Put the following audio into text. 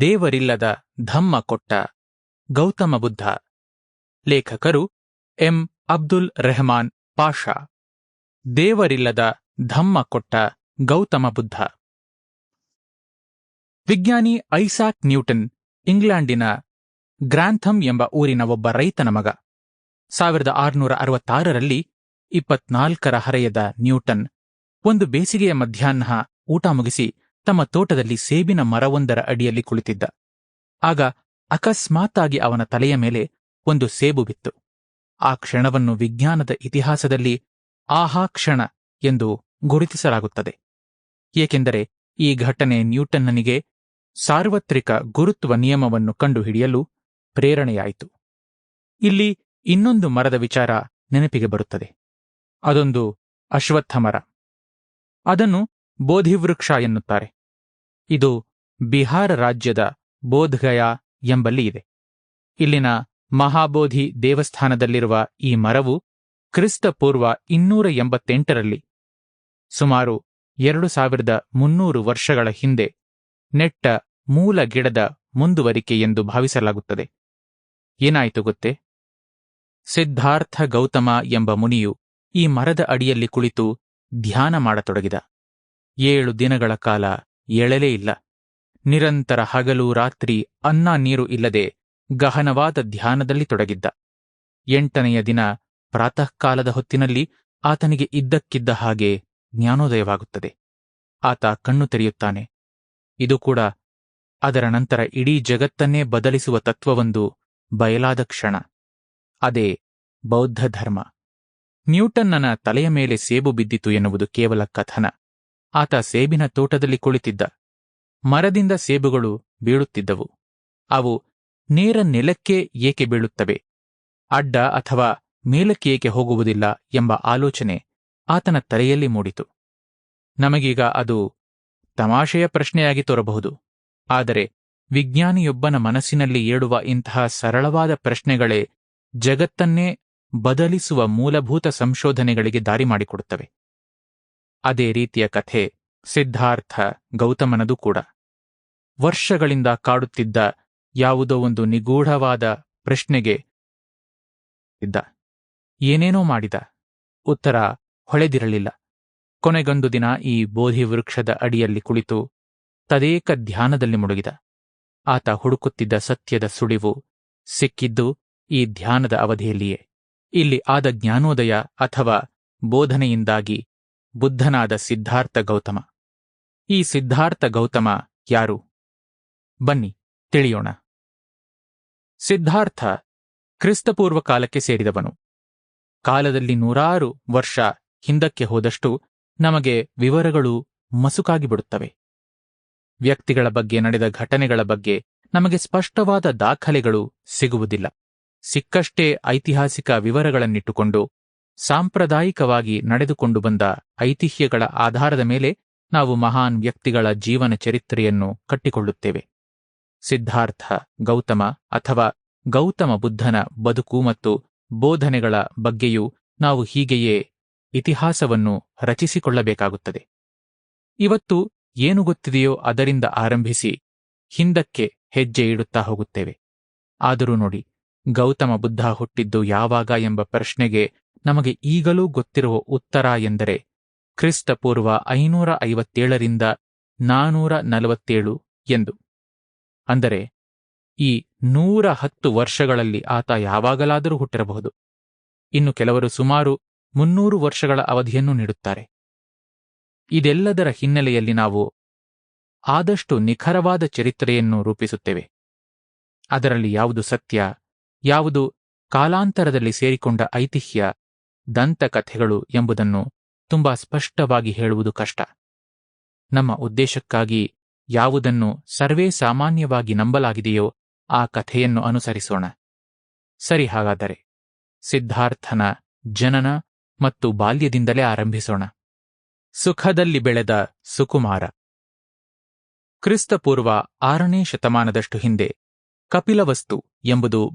ದೇವರಿಲ್ಲದ ಧಮ್ಮ ಕೊಟ್ಟ ಗೌತಮ ಬುದ್ಧ. ಲೇಖಕರು ಎಂ. ಅಬ್ದುಲ್ ರೆಹಮಾನ್ ಪಾಷಾ. ದೇವರಿಲ್ಲದ ಧಮ್ಮ ಕೊಟ್ಟ ಗೌತಮ ಬುದ್ಧ. ವಿಜ್ಞಾನಿ ಐಸಾಕ್ ನ್ಯೂಟನ್, ಇಂಗ್ಲೆಂಡಿನ ಗ್ರಾಂಥಮ್ ಎಂಬ ಊರಿನ ಒಬ್ಬ ರೈತನ ಮಗ. ಸಾವಿರದ ಆರುನೂರ ಅರವತ್ತಾರರಲ್ಲಿ ಇಪ್ಪತ್ನಾಲ್ಕರ ಹರೆಯದ ನ್ಯೂಟನ್ ಒಂದು ಬೇಸಿಗೆಯ ಮಧ್ಯಾಹ್ನ ಊಟ ಮುಗಿಸಿ ತಮ್ಮ ತೋಟದಲ್ಲಿ ಸೇಬಿನ ಮರವೊಂದರ ಅಡಿಯಲ್ಲಿ ಕುಳಿತಿದ್ದ. ಆಗ ಅಕಸ್ಮಾತ್ತಾಗಿ ಅವನ ತಲೆಯ ಮೇಲೆ ಒಂದು ಸೇಬು ಬಿತ್ತು. ಆ ಕ್ಷಣವನ್ನು ವಿಜ್ಞಾನದ ಇತಿಹಾಸದಲ್ಲಿ ಆಹಾ ಕ್ಷಣ ಎಂದು ಗುರುತಿಸಲಾಗುತ್ತದೆ. ಏಕೆಂದರೆ ಈ ಘಟನೆ ನ್ಯೂಟನ್ನನಿಗೆ ಸಾರ್ವತ್ರಿಕ ಗುರುತ್ವ ನಿಯಮವನ್ನು ಕಂಡುಹಿಡಿಯಲು ಪ್ರೇರಣೆಯಾಯಿತು. ಇಲ್ಲಿ ಇನ್ನೊಂದು ಮರದ ವಿಚಾರ ನೆನಪಿಗೆ ಬರುತ್ತದೆ. ಅದೊಂದು ಅಶ್ವತ್ಥ ಮರ ಅದನ್ನು ಬೋಧಿವೃಕ್ಷ ಎನ್ನುತ್ತಾರೆ. ಇದು ಬಿಹಾರ ರಾಜ್ಯದ ಬೋಧ್ಗಯಾ ಎಂಬಲ್ಲಿ ಇದೆ. ಇಲ್ಲಿನ ಮಹಾಬೋಧಿ ದೇವಸ್ಥಾನದಲ್ಲಿರುವ ಈ ಮರವು ಕ್ರಿಸ್ತ ಪೂರ್ವ ಇನ್ನೂರ ಎಂಬತ್ತೆಂಟರಲ್ಲಿ, ಸುಮಾರು ಎರಡು ಸಾವಿರದ ಮುನ್ನೂರು ವರ್ಷಗಳ ಹಿಂದೆ ನೆಟ್ಟ ಮೂಲ ಗಿಡದ ಮುಂದುವರಿಕೆ ಎಂದು ಭಾವಿಸಲಾಗುತ್ತದೆ. ಏನಾಯಿತು ಗೊತ್ತೇ? ಸಿದ್ಧಾರ್ಥ ಗೌತಮ ಎಂಬ ಮುನಿಯು ಈ ಮರದ ಅಡಿಯಲ್ಲಿ ಕುಳಿತು ಧ್ಯಾನ ಮಾಡತೊಡಗಿದ. ಏಳು ದಿನಗಳ ಕಾಲ ಎಳಲೇ ಇಲ್ಲ. ನಿರಂತರ ಹಗಲು ರಾತ್ರಿ ಅನ್ನ ನೀರು ಇಲ್ಲದೆ ಗಹನವಾದ ಧ್ಯಾನದಲ್ಲಿ ತೊಡಗಿದ್ದ. ಎಂಟನೆಯ ದಿನ ಪ್ರಾತಃಕಾಲದ ಹೊತ್ತಿನಲ್ಲಿ ಆತನಿಗೆ ಇದ್ದಕ್ಕಿದ್ದ ಹಾಗೆ ಜ್ಞಾನೋದಯವಾಗುತ್ತದೆ. ಆತ ಕಣ್ಣು ತೆರೆಯುತ್ತಾನೆ. ಇದು ಕೂಡ ಅದರ ನಂತರ ಇಡೀ ಜಗತ್ತನ್ನೇ ಬದಲಿಸುವ ತತ್ವವೊಂದು ಬಯಲಾದ ಕ್ಷಣ. ಅದೇ ಬೌದ್ಧ ಧರ್ಮ ನ್ಯೂಟನ್ನನ ತಲೆಯ ಮೇಲೆ ಸೇಬು ಬಿದ್ದಿತು ಎನ್ನುವುದು ಕೇವಲ ಕಥನ. ಆತ ಸೇಬಿನ ತೋಟದಲ್ಲಿ ಕುಳಿತಿದ್ದ. ಮರದಿಂದ ಸೇಬುಗಳು ಬೀಳುತ್ತಿದ್ದವು. ಅವು ನೇರ ನೆಲಕ್ಕೆ ಏಕೆ ಬೀಳುತ್ತವೆ? ಅಡ್ಡ ಅಥವಾ ಮೇಲಕ್ಕೆ ಏಕೆ ಹೋಗುವುದಿಲ್ಲ ಎಂಬ ಆಲೋಚನೆ ಆತನ ತಲೆಯಲ್ಲಿ ಮೂಡಿತು. ನಮಗೀಗ ಅದು ತಮಾಷೆಯ ಪ್ರಶ್ನೆಯಾಗಿ ತೋರಬಹುದು. ಆದರೆ ವಿಜ್ಞಾನಿಯೊಬ್ಬನ ಮನಸ್ಸಿನಲ್ಲಿ ಏಳುವ ಇಂತಹ ಸರಳವಾದ ಪ್ರಶ್ನೆಗಳೇ ಜಗತ್ತನ್ನೇ ಬದಲಿಸುವ ಮೂಲಭೂತ ಸಂಶೋಧನೆಗಳಿಗೆ ದಾರಿ ಮಾಡಿಕೊಡುತ್ತವೆ. ಅದೇ ರೀತಿಯ ಕಥೆ, ಸಿದ್ಧಾರ್ಥ, ಗೌತಮನದು ಕೂಡ. ವರ್ಷಗಳಿಂದ ಕಾಡುತ್ತಿದ್ದ ಯಾವುದೋ ಒಂದು ನಿಗೂಢವಾದ ಪ್ರಶ್ನೆಗೆ, ಇದ್ದ. ಏನೇನೋ ಮಾಡಿದ. ಉತ್ತರ, ಹೊಳೆದಿರಲಿಲ್ಲ. ಕೊನೆಗೊಂದು ದಿನ ಈ ಬೋಧಿ ವೃಕ್ಷದ ಅಡಿಯಲ್ಲಿ ಕುಳಿತು, ತದೇಕ ಧ್ಯಾನದಲ್ಲಿ ಮುಳುಗಿದ. ಆತ ಹುಡುಕುತ್ತಿದ್ದ ಸತ್ಯದ ಸುಳಿವು ಸಿಕ್ಕಿದ್ದು ಈ ಧ್ಯಾನದ ಅವಧಿಯಲ್ಲಿಯೇ. ಇಲ್ಲಿ ಆದ ಜ್ಞಾನೋದಯ ಅಥವಾ ಬೋಧನೆಯಿಂದಾಗಿ ಬುದ್ಧನಾದ ಸಿದ್ಧಾರ್ಥ ಗೌತಮ. ಈ ಸಿದ್ಧಾರ್ಥ ಗೌತಮ ಯಾರು? ಬನ್ನಿ, ತಿಳಿಯೋಣ. ಸಿದ್ಧಾರ್ಥ ಕ್ರಿಸ್ತಪೂರ್ವ ಕಾಲಕ್ಕೆ ಸೇರಿದವನು. ಕಾಲದಲ್ಲಿ ನೂರಾರು ವರ್ಷ ಹಿಂದಕ್ಕೆ ಹೋದಷ್ಟು ನಮಗೆ ವಿವರಗಳು ಮಸುಕಾಗಿ ಬಿಡುತ್ತವೆ. ವ್ಯಕ್ತಿಗಳ ಬಗ್ಗೆ ನಡೆದ ಘಟನೆಗಳ ಬಗ್ಗೆ ನಮಗೆ ಸ್ಪಷ್ಟವಾದ ದಾಖಲೆಗಳು ಸಿಗುವುದಿಲ್ಲ. ಸಿಕ್ಕಷ್ಟೇ ಐತಿಹಾಸಿಕ ವಿವರಗಳನ್ನಿಟ್ಟುಕೊಂಡು ಸಾಂಪ್ರದಾಯಿಕವಾಗಿ ನಡೆದುಕೊಂಡು ಬಂದ ಐತಿಹ್ಯಗಳ ಆಧಾರದ ಮೇಲೆ ನಾವು ಮಹಾನ್ ವ್ಯಕ್ತಿಗಳ ಜೀವನ ಚರಿತ್ರೆಯನ್ನು ಕಟ್ಟಿಕೊಳ್ಳುತ್ತೇವೆ. ಸಿದ್ಧಾರ್ಥ, ಗೌತಮ ಅಥವಾ ಗೌತಮ ಬುದ್ಧನ ಬದುಕು ಮತ್ತು ಬೋಧನೆಗಳ ಬಗ್ಗೆಯೂ ನಾವು ಹೀಗೆಯೇ ಇತಿಹಾಸವನ್ನು ರಚಿಸಿಕೊಳ್ಳಬೇಕಾಗುತ್ತದೆ. ಇವತ್ತು ಏನು ಗೊತ್ತಿದೆಯೋ ಅದರಿಂದ ಆರಂಭಿಸಿ ಹಿಂದಕ್ಕೆ ಹೆಜ್ಜೆ ಇಡುತ್ತಾ ಹೋಗುತ್ತೇವೆ. ಆದರೂ ನೋಡಿ, ಗೌತಮ ಬುದ್ಧ ಹುಟ್ಟಿದ್ದು ಯಾವಾಗ ಎಂಬ ಪ್ರಶ್ನೆಗೆ ನಮಗೆ ಈಗಲೂ ಗೊತ್ತಿರುವ ಉತ್ತರ ಎಂದರೆ ಕ್ರಿಸ್ತಪೂರ್ವ ಐನೂರ ಐವತ್ತೇಳರಿಂದ ನಾನೂರ ನಲವತ್ತೇಳು ಎಂದು. ಅಂದರೆ ಈ ನೂರ ಹತ್ತು ವರ್ಷಗಳಲ್ಲಿ ಆತ ಯಾವಾಗಲಾದರೂ ಹುಟ್ಟಿರಬಹುದು. ಇನ್ನು ಕೆಲವರು ಸುಮಾರು ಮುನ್ನೂರು ವರ್ಷಗಳ ಅವಧಿಯನ್ನು ನೀಡುತ್ತಾರೆ. ಇದೆಲ್ಲದರ ಹಿನ್ನೆಲೆಯಲ್ಲಿ ನಾವು ಆದಷ್ಟು ನಿಖರವಾದ ಚರಿತ್ರೆಯನ್ನು ರೂಪಿಸುತ್ತೇವೆ. ಅದರಲ್ಲಿ ಯಾವುದು ಸತ್ಯ, ಯಾವುದು ಕಾಲಾಂತರದಲ್ಲಿ ಸೇರಿಕೊಂಡ ಐತಿಹ್ಯ ದಂತಕಥೆಗಳು ಎಂಬುದನ್ನು ತುಂಬಾ ಸ್ಪಷ್ಟವಾಗಿ ಹೇಳುವುದು ಕಷ್ಟ. ನಮ್ಮ ಉದ್ದೇಶಕ್ಕಾಗಿ ಯಾವುದನ್ನು ಸರ್ವೇ ಸಾಮಾನ್ಯವಾಗಿ ನಂಬಲಾಗಿದೆಯೋ ಆ ಕಥೆಯನ್ನು ಅನುಸರಿಸೋಣ. ಸರಿ ಹಾಗಾದರೆ, ಸಿದ್ಧಾರ್ಥನ ಜನನ ಮತ್ತು ಬಾಲ್ಯದಿಂದಲೇ ಆರಂಭಿಸೋಣ. ಸುಖದಲ್ಲಿ ಬೆಳೆದ ಸುಕುಮಾರ. ಕ್ರಿಸ್ತಪೂರ್ವ ಆರನೇ ಶತಮಾನದಷ್ಟು ಹಿಂದೆ ಕಪಿಲವಸ್ತು ಎಂಬುದು